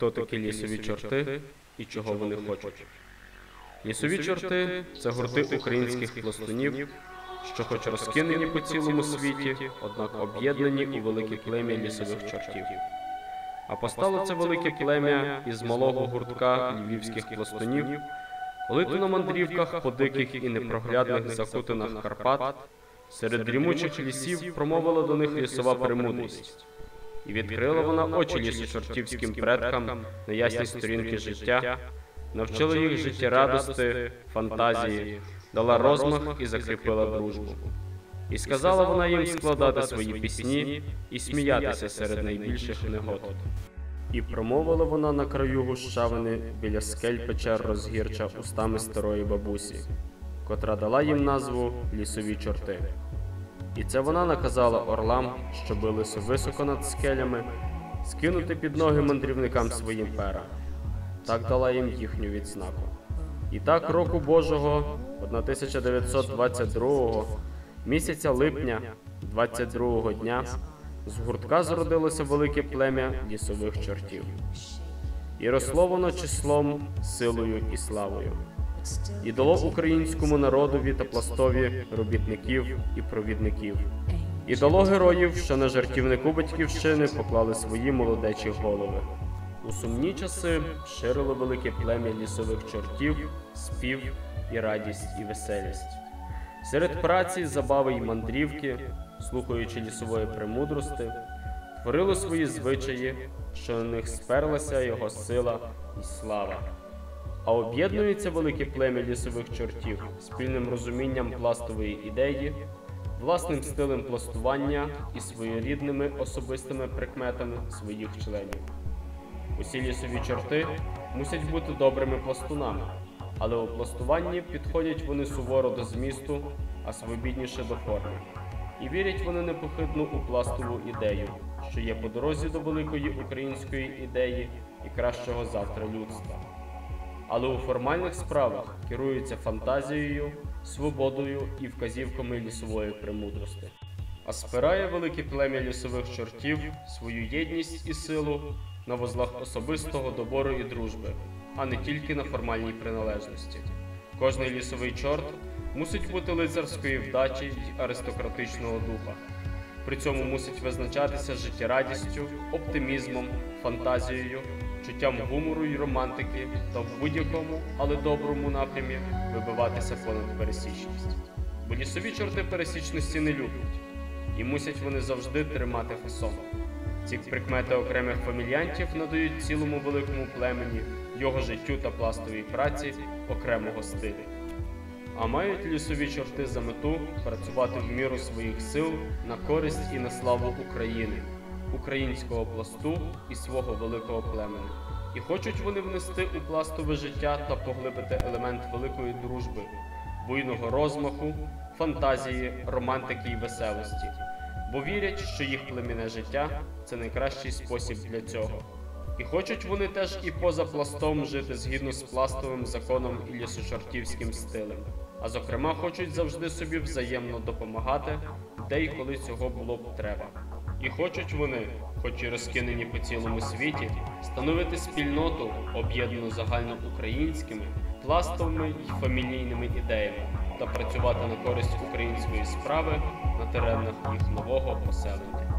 хто такі лісові чорти і чого вони хочуть. Лісові чорти це гурти українських пластунів, що хоч розкинені по цілому світі, однак об'єднані у велике плем'я лісових чортів. А постало це велике плем'я із малого гуртка львівських пластунів, коли то на мандрівках по диких і непроглядних закутинах Карпат серед дрімучих лісів промовила до них лісова премудрість. І відкрила вона очі лісочортівським предкам на ясні сторінки життя, навчила їх життєрадости, фантазії, дала розмах і закріпила дружбу. І сказала вона їм складати свої пісні і сміятися серед найбільших негод. І промовила вона на краю гущавини біля скель печер розгірча устами старої бабусі, котра дала їм назву лісові чорти. І це вона наказала орлам, що билися високо над скелями, скинути під ноги мандрівникам своїм пера. Так дала їм їхню відзнаку. І так року Божого 1922 місяця липня, 22-го дня, з гуртка зродилося велике плем'я лісових чортів. І росло воно числом, силою і славою. І дало українському народові та пластові робітників і провідників. І дало героїв, що на жартівнику батьківщини поклали свої молодечі голови. У сумні часи ширило велике плем'я лісових чортів, спів і радість і веселість. Серед праці, забави й мандрівки, слухаючи лісової премудрости, творило свої звичаї, що на них сперлася його сила і слава. А об'єднується велике плем'я лісових чортів спільним розумінням пластової ідеї, власним стилем пластування і своєрідними особистими прикметами своїх членів. Усі лісові чорти мусять бути добрими пластунами, але у пластуванні підходять вони суворо до змісту, а свобідніше до форми. І вірять вони непохитно у пластову ідею, що є по дорозі до великої української ідеї і кращого завтра людства. Але у формальних справах керуються фантазією, свободою і вказівками лісової премудрости. А спирає велике плем'я лісових чортів свою єдність і силу на вузлах особистого добору і дружби, а не тільки на формальній приналежності. Кожний лісовий чорт мусить бути лицарської вдачі й аристократичного духа. При цьому мусить визначатися життєрадістю, оптимізмом, фантазією, чуттям гумору й романтики та в будь-якому, але доброму напрямі вибиватися понад пересічність. Бо лісові чорти пересічності не люблять, і мусять вони завжди тримати фасон. Ці прикмети окремих фамільянтів надають цілому великому племені, його життю та пластовій праці окремого стилю. А мають лісові чорти за мету працювати в міру своїх сил на користь і на славу України, українського пласту і свого великого племени. І хочуть вони внести у пластове життя та поглибити елемент великої дружби, буйного розмаху, фантазії, романтики і веселості, бо вірять, що їх племінне життя це найкращий спосіб для цього. І хочуть вони теж і поза пластом жити згідно з пластовим законом і лісочортівським стилем. А зокрема, хочуть завжди собі взаємно допомагати, де і коли цього було б треба. І хочуть вони, хоч і розкинені по цілому світі, становити спільноту, об'єднану загальноукраїнськими, пластовими й фамілійними ідеями та працювати на користь української справи на теренах їх нового поселення.